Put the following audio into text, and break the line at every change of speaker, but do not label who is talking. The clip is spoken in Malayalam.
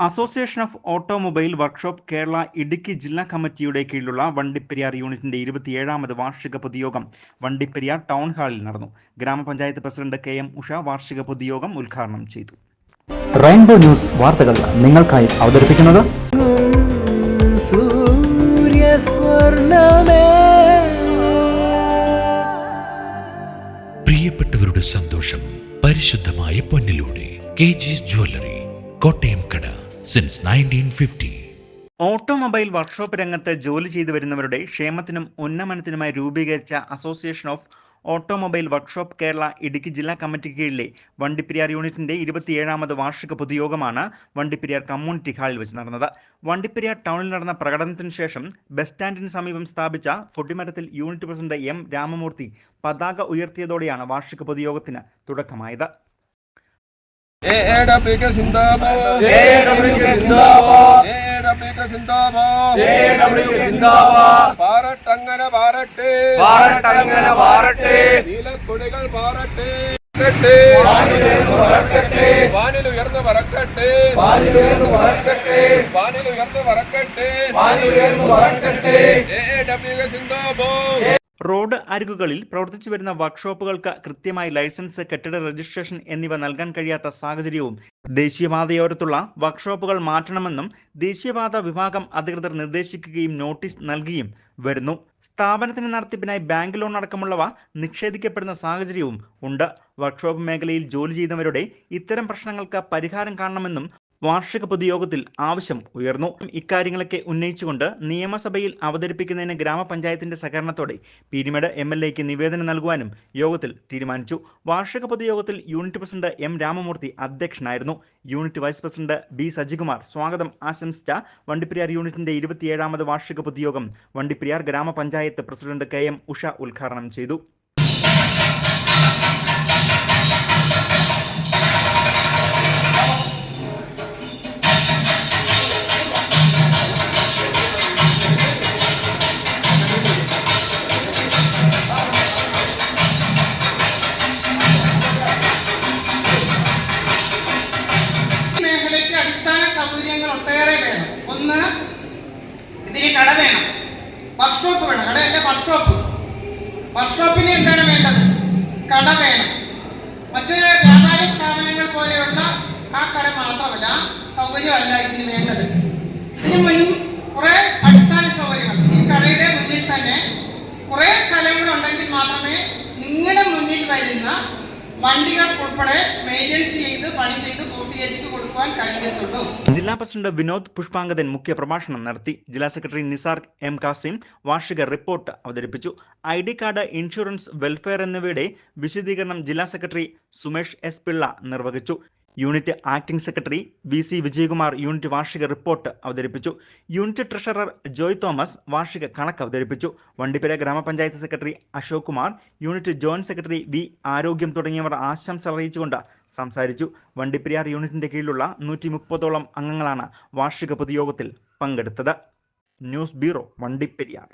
Association of automobile workshop Kerala Idukki ജില്ലാ കമ്മിറ്റിയുടെ കീഴിലുള്ള വണ്ടിപ്പെരിയാർ യൂണിറ്റിന്റെ ഇരുപത്തിയേഴാമത് വാർഷിക പൊതുയോഗം വണ്ടിപ്പെരിയാർ ടൗൺ ഹാളിൽ നടന്നു. ഗ്രാമപഞ്ചായത്ത് പ്രസിഡന്റ് കെ എം ഉഷ വാർഷിക പൊതുയോഗം ഉദ്ഘാടനം ചെയ്തു.
റെയിൻബോ ന്യൂസ് വാർത്തകൾ നിങ്ങൾക്കായി അവതരിപ്പിക്കുന്നത്
പ്രിയപ്പെട്ടവരുടെ സന്തോഷം പരിശുദ്ധമായ പൊന്നിലൂടെ കെ ജിസ് ജ്വല്ലറി കോട്ടയം കട. Since nineteen fifty
automobile workshop രംഗത്ത് ജോലി ചെയ്തു വരുന്നവരുടെ ക്ഷേമത്തിനും ഉന്നമനത്തിനുമായി രൂപീകരിച്ച association of automobile workshop Kerala Idukki ജില്ലാ കമ്മിറ്റിക്ക് കീഴിലെ വണ്ടിപ്പെരിയാർ യൂണിറ്റിന്റെ ഇരുപത്തിയേഴാമത് വാർഷിക പൊതുയോഗമാണ് വണ്ടിപ്പെരിയാർ കമ്മ്യൂണിറ്റി ഹാളിൽ വെച്ച് നടന്നത്. വണ്ടിപ്പെരിയാർ ടൗണിൽ നടന്ന പ്രകടനത്തിന് ശേഷം ബസ് സ്റ്റാൻഡിന് സമീപം സ്ഥാപിച്ച പൊട്ടിമരത്തിൽ യൂണിറ്റ് പ്രസിഡന്റ് എം രാമമൂർത്തി പതാക ഉയർത്തിയതോടെയാണ് വാർഷിക പൊതുയോഗത്തിന് തുടക്കമായത്.
ஏஏடபிள்யூஎஸ் சிந்தாபாத் ஏஏடபிள்யூஎஸ் சிந்தாபாத். ஏஏடபிள்யூஎஸ் சிந்தாபாத் ஏஏடபிள்யூஎஸ் சிந்தாபாத். பாரத் அங்கன பாரட்டே. பாரத் அங்கன பாரட்டே. நீலக்குடிகள் பாரட்டே. வானில் உயர்ந்து வரக்கட்டே. வானில் உயர்ந்து வரக்கட்டே. வானில் உயர்ந்து வரக்கட்டே வானில்
റോഡ് അരികുകളിൽ പ്രവർത്തിച്ചു വരുന്ന വർക്ക്ഷോപ്പുകൾക്ക് കൃത്യമായി ലൈസൻസ് കെട്ടിട രജിസ്ട്രേഷൻ എന്നിവ നൽകാൻ കഴിയാത്ത സാഹചര്യവും ദേശീയപാതയോരത്തുള്ള വർക്ക്ഷോപ്പുകൾ മാറ്റണമെന്നും ദേശീയപാത വിഭാഗം അധികൃതർ നിർദ്ദേശിക്കുകയും നോട്ടീസ് നൽകുകയും വരുന്നു. സ്ഥാപനത്തിന് നടത്തിപ്പിനായി ബാങ്ക് ലോൺ അടക്കമുള്ളവ നിഷേധിക്കപ്പെടുന്ന സാഹചര്യവും ഉണ്ട്. വർക്ക്ഷോപ്പ് മേഖലയിൽ ജോലി ചെയ്യുന്നവരുടെ ഇത്തരം പ്രശ്നങ്ങൾക്ക് പരിഹാരം കാണണമെന്നും വാർഷിക പൊതുയോഗത്തിൽ ആവശ്യം ഉയർന്നു. ഇക്കാര്യങ്ങളൊക്കെ ഉന്നയിച്ചുകൊണ്ട് നിയമസഭയിൽ അവതരിപ്പിക്കുന്നതിന് ഗ്രാമപഞ്ചായത്തിന്റെ സഹകരണത്തോടെ പീരിമേട് എം എൽ എക്ക് നിവേദനം നൽകുവാനും യോഗത്തിൽ തീരുമാനിച്ചു. വാർഷിക പൊതുയോഗത്തിൽ യൂണിറ്റ് പ്രസിഡന്റ് എം രാമമൂർത്തി അധ്യക്ഷനായിരുന്നു. Unit vice president B Sajikumar സ്വാഗതം ആശംസിച്ച വണ്ടിപ്പെരിയാർ യൂണിറ്റിന്റെ ഇരുപത്തിയേഴാമത് വാർഷിക പൊതുയോഗം വണ്ടിപ്പെരിയാർ ഗ്രാമപഞ്ചായത്ത് പ്രസിഡന്റ് കെ എം ഉഷ ഉദ്ഘാടനം ചെയ്തു.
അടിസ്ഥാന സൗകര്യങ്ങൾ ഒട്ടേറെ വേണം. ഒന്ന് ഇതിന് കട വേണം. വർക്ക്ഷോപ്പ് വേണം. കടയല്ല വർക്ക്ഷോപ്പ് വർക്ക്ഷോപ്പിന് എന്താണ് വേണ്ടത്? കട വേണം. മറ്റ് വ്യാപാര സ്ഥാപനങ്ങൾ പോലെയുള്ള ആ കട മാത്രമല്ല സൗകര്യമല്ല ഇതിന് വേണ്ടത്. ഇതിന് മുൻ ചെയ്ത് പണി ചെയ്ത്
ജില്ലാ പ്രസിഡന്റ് വിനോദ് പുഷ്പാങ്കദൻ മുഖ്യപ്രഭാഷണം നടത്തി. ജില്ലാ സെക്രട്ടറി നിസാർ എം കാസിം വാർഷിക റിപ്പോർട്ട് അവതരിപ്പിച്ചു. I D card insurance welfare എന്നിവയുടെ വിശദീകരണം ജില്ലാ സെക്രട്ടറി സുമേഷ് എസ് പിള്ള നിർവഹിച്ചു. Unit acting secretary V C Vijayakumar unit വാർഷിക റിപ്പോർട്ട് അവതരിപ്പിച്ചു. യൂണിറ്റ് ട്രഷറർ ജോയ് തോമസ് വാർഷിക കണക്ക് അവതരിപ്പിച്ചു. Vandipara gramapanchayat secretary Ashok Kumar unit joint secretary V Arogyam തുടങ്ങിയവർ ആശംസ അറിയിച്ചുകൊണ്ട് സംസാരിച്ചു. വണ്ടിപ്പെരിയാർ യൂണിറ്റിന്റെ കീഴിലുള്ള നൂറ്റി മുപ്പതോളം അംഗങ്ങളാണ് വാർഷിക പൊതുയോഗത്തിൽ പങ്കെടുത്തത്. News bureau Vandiperiyar.